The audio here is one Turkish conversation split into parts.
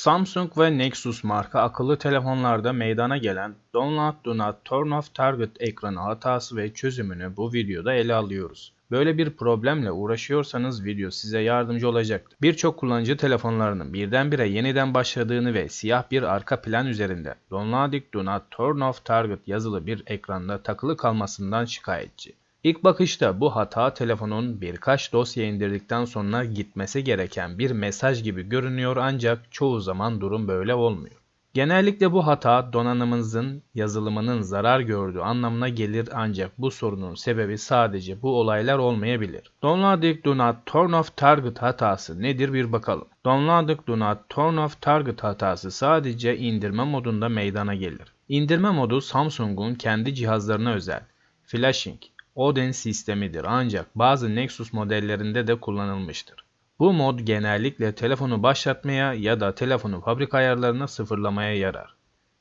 Samsung ve Nexus marka akıllı telefonlarda meydana gelen Download Do Not Turn Off Target ekranı hatası ve çözümünü bu videoda ele alıyoruz. Böyle bir problemle uğraşıyorsanız video size yardımcı olacaktır. Birçok kullanıcı telefonlarının birdenbire yeniden başladığını ve siyah bir arka plan üzerinde Downloading Do Not Turn Off Target yazılı bir ekranda takılı kalmasından şikayetçi. İlk bakışta bu hata telefonun birkaç dosya indirdikten sonra gitmesi gereken bir mesaj gibi görünüyor ancak çoğu zaman durum böyle olmuyor. Genellikle bu hata donanımınızın yazılımının zarar gördüğü anlamına gelir ancak bu sorunun sebebi sadece bu olaylar olmayabilir. Downloading Do Not Turn Off Target hatası nedir bir bakalım. Downloading Do Not Turn Off Target hatası sadece indirme modunda meydana gelir. İndirme modu Samsung'un kendi cihazlarına özel. Flashing, Odin sistemidir ancak bazı Nexus modellerinde de kullanılmıştır. Bu mod genellikle telefonu başlatmaya ya da telefonu fabrika ayarlarına sıfırlamaya yarar.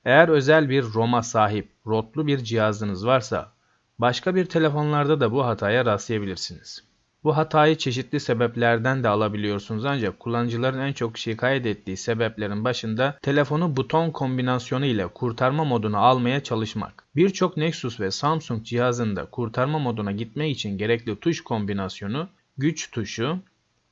Eğer özel bir ROM'a sahip rotlu bir cihazınız varsa başka bir telefonlarda da bu hataya rastlayabilirsiniz. Bu hatayı çeşitli sebeplerden de alabiliyorsunuz ancak kullanıcıların en çok şikayet ettiği sebeplerin başında telefonu buton kombinasyonu ile kurtarma moduna almaya çalışmak. Birçok Nexus ve Samsung cihazında kurtarma moduna gitmek için gerekli tuş kombinasyonu güç tuşu,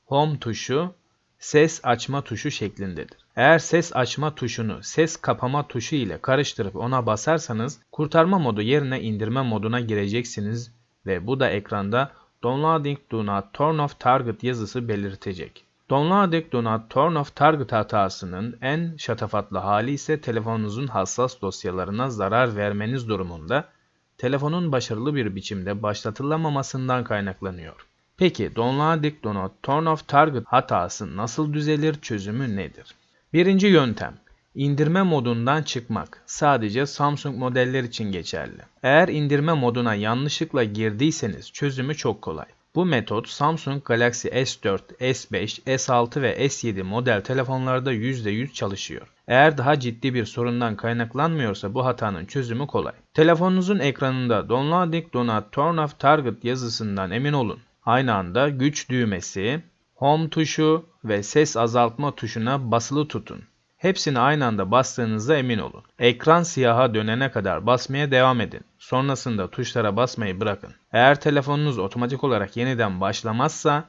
home tuşu, ses açma tuşu şeklindedir. Eğer ses açma tuşunu ses kapama tuşu ile karıştırıp ona basarsanız kurtarma modu yerine indirme moduna gireceksiniz ve bu da ekranda Downloading Do Not Turn Off Target yazısı belirtecek. Downloading Do Not Turn Off Target hatasının en şatafatlı hali ise telefonunuzun hassas dosyalarına zarar vermeniz durumunda telefonun başarılı bir biçimde başlatılamamasından kaynaklanıyor. Peki Downloading Do Not Turn Off Target hatası nasıl düzelir çözümü nedir? Birinci yöntem İndirme modundan çıkmak sadece Samsung modeller için geçerli. Eğer indirme moduna yanlışlıkla girdiyseniz çözümü çok kolay. Bu metot Samsung Galaxy S4, S5, S6 ve S7 model telefonlarda %100 çalışıyor. Eğer daha ciddi bir sorundan kaynaklanmıyorsa bu hatanın çözümü kolay. Telefonunuzun ekranında Downloading Do Not Turn Off Target yazısından emin olun. Aynı anda güç düğmesi, Home tuşu ve ses azaltma tuşuna basılı tutun. Hepsini aynı anda bastığınızda emin olun. Ekran siyaha dönene kadar basmaya devam edin. Sonrasında tuşlara basmayı bırakın. Eğer telefonunuz otomatik olarak yeniden başlamazsa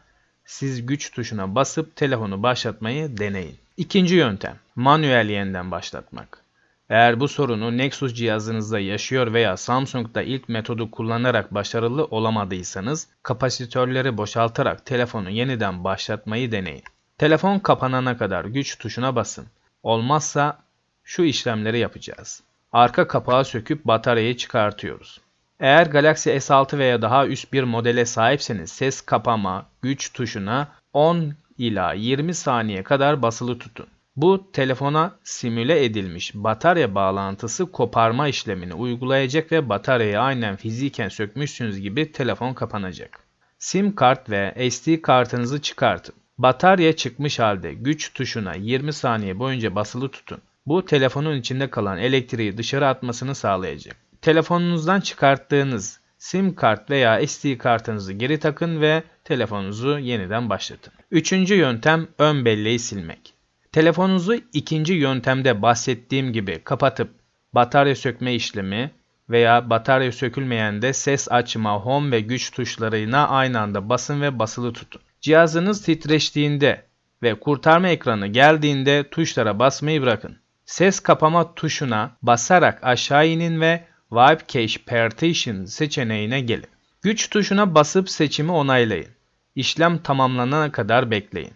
siz güç tuşuna basıp telefonu başlatmayı deneyin. İkinci yöntem manuel yeniden başlatmak. Eğer bu sorunu Nexus cihazınızda yaşıyor veya Samsung'da ilk metodu kullanarak başarılı olamadıysanız kapasitörleri boşaltarak telefonu yeniden başlatmayı deneyin. Telefon kapanana kadar güç tuşuna basın. Olmazsa şu işlemleri yapacağız. Arka kapağı söküp bataryayı çıkartıyoruz. Eğer Galaxy S6 veya daha üst bir modele sahipseniz ses kapama, güç tuşuna 10 ila 20 saniye kadar basılı tutun. Bu telefona simüle edilmiş batarya bağlantısı koparma işlemini uygulayacak ve bataryayı aynen fiziken sökmüşsünüz gibi telefon kapanacak. SIM kart ve SD kartınızı çıkartın. Batarya çıkmış halde güç tuşuna 20 saniye boyunca basılı tutun. Bu telefonun içinde kalan elektriği dışarı atmasını sağlayacak. Telefonunuzdan çıkarttığınız SIM kart veya SD kartınızı geri takın ve telefonunuzu yeniden başlatın. Üçüncü yöntem ön belleği silmek. Telefonunuzu ikinci yöntemde bahsettiğim gibi kapatıp batarya sökme işlemi veya batarya sökülmeyen de ses açma, home ve güç tuşlarına aynı anda basın ve basılı tutun. Cihazınız titreştiğinde ve kurtarma ekranı geldiğinde tuşlara basmayı bırakın. Ses kapama tuşuna basarak aşağı inin ve Wipe Cache Partition seçeneğine gelin. Güç tuşuna basıp seçimi onaylayın. İşlem tamamlanana kadar bekleyin.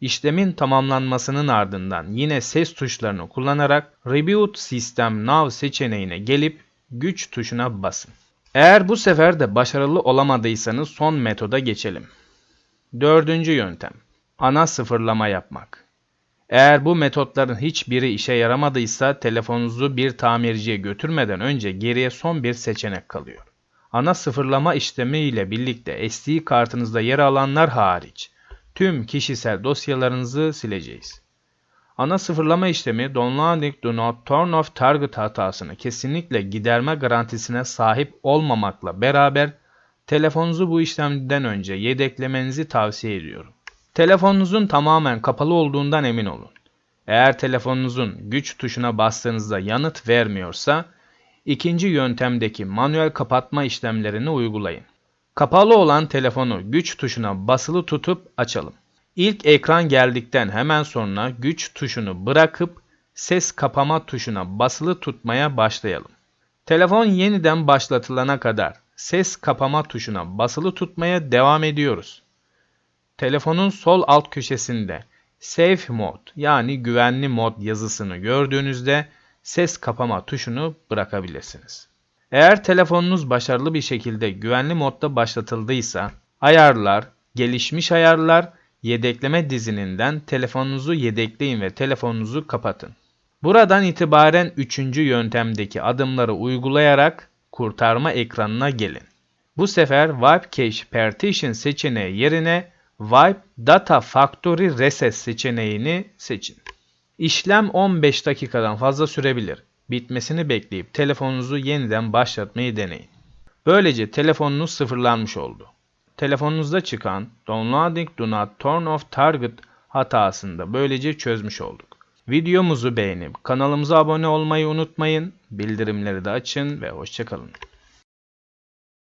İşlemin tamamlanmasının ardından yine ses tuşlarını kullanarak Reboot System Now seçeneğine gelip güç tuşuna basın. Eğer bu sefer de başarılı olamadıysanız son metoda geçelim. Dördüncü yöntem. Ana sıfırlama yapmak. Eğer bu metotların hiçbiri işe yaramadıysa telefonunuzu bir tamirciye götürmeden önce geriye son bir seçenek kalıyor. Ana sıfırlama işlemi ile birlikte SD kartınızda yer alanlar hariç tüm kişisel dosyalarınızı sileceğiz. Ana sıfırlama işlemi Downloading Do Not Turn Off Target hatasını kesinlikle giderme garantisine sahip olmamakla beraber telefonunuzu bu işlemden önce yedeklemenizi tavsiye ediyorum. Telefonunuzun tamamen kapalı olduğundan emin olun. Eğer telefonunuzun güç tuşuna bastığınızda yanıt vermiyorsa, ikinci yöntemdeki manuel kapatma işlemlerini uygulayın. Kapalı olan telefonu güç tuşuna basılı tutup açalım. İlk ekran geldikten hemen sonra güç tuşunu bırakıp ses kapama tuşuna basılı tutmaya başlayalım. Telefon yeniden başlatılana kadar ses kapama tuşuna basılı tutmaya devam ediyoruz. Telefonun sol alt köşesinde Safe Mode yani güvenli mod yazısını gördüğünüzde ses kapama tuşunu bırakabilirsiniz. Eğer telefonunuz başarılı bir şekilde güvenli modda başlatıldıysa, ayarlar, gelişmiş ayarlar, yedekleme dizininden telefonunuzu yedekleyin ve telefonunuzu kapatın. Buradan itibaren üçüncü yöntemdeki adımları uygulayarak kurtarma ekranına gelin. Bu sefer Wipe Cache Partition seçeneği yerine Wipe Data Factory Reset seçeneğini seçin. İşlem 15 dakikadan fazla sürebilir. Bitmesini bekleyip telefonunuzu yeniden başlatmayı deneyin. Böylece telefonunuz sıfırlanmış oldu. Telefonunuzda çıkan Downloading Do Not Turn Off Target hatasını da böylece çözmüş olduk. Videomuzu beğenip kanalımıza abone olmayı unutmayın. Bildirimleri de açın ve hoşçakalın.